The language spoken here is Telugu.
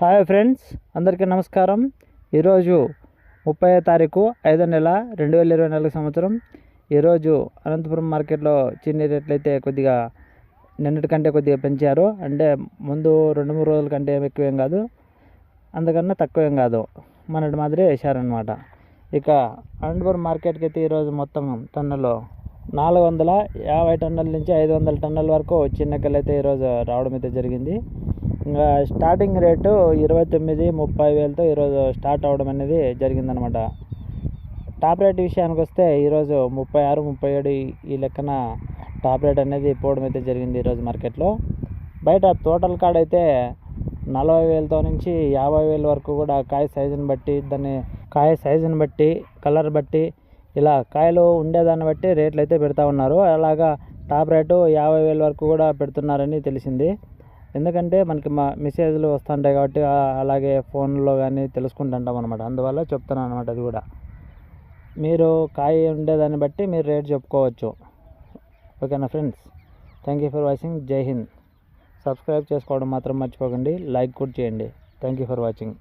హాయ్ ఫ్రెండ్స్ అందరికీ నమస్కారం. ఈరోజు ముప్పై తారీఖు ఐదో నెల రెండు వేల ఇరవై నాలుగు సంవత్సరం. ఈరోజు అనంతపురం మార్కెట్లో చిన్ని రేట్లు అయితే కొద్దిగా నిన్నటి కంటే కొద్దిగా పెంచారు. అంటే ముందు రెండు మూడు రోజుల కంటే ఏం ఎక్కువేం కాదు. అందుకన్నా తక్కువేం కాదు. మనటి మాదిరి వేశారనమాట ఇక అనంతపురం మార్కెట్కి అయితే ఈరోజు మొత్తం టన్నులో నాలుగు వందల యాభై టన్నుల నుంచి ఐదు వందల టన్నుల వరకు చిన్నకలు అయితే ఈరోజు రావడం అయితే జరిగింది. ఇంకా స్టార్టింగ్ రేటు ఇరవై తొమ్మిది ముప్పై వేలతో ఈరోజు స్టార్ట్ అవ్వడం అనేది జరిగిందనమాట. టాప్ రేట్ విషయానికి వస్తే ఈరోజు ముప్పై ఆరు ముప్పై ఏడు ఈ- లెక్కన టాప్ రేట్ అనేది పోవడం అయితే జరిగింది ఈరోజు మార్కెట్లో. బయట తోటల కాడ అయితే నలభై వేలతో నుంచి యాభై వేల వరకు కూడా కాయ సైజుని బట్టి దాన్ని కాయ సైజుని బట్టి కలర్ బట్టి ఇలా కాయలు ఉండేదాన్ని బట్టి రేట్లు అయితే పెడతా ఉన్నారు. అలాగా టాప్ రేటు యాభై వేల వరకు కూడా పెడుతున్నారని తెలిసింది. ఎందుకంటే మనకి మా మెసేజ్లు వస్తుంటాయి కాబట్టి అలాగే ఫోన్లో కానీ తెలుసుకుంటుంటాం అనమాట అందువల్ల చెప్తున్నాను అనమాట అది కూడా. మీరు కాయ ఉండేదాన్ని బట్టి మీరు రేట్ చెప్పుకోవచ్చు. ఓకేనా friends? Thank you for watching Jai Hind subscribe చేసుకోవడం మాత్రం మర్చిపోకండి. లైక్ కూడా చేయండి. Thank you for watching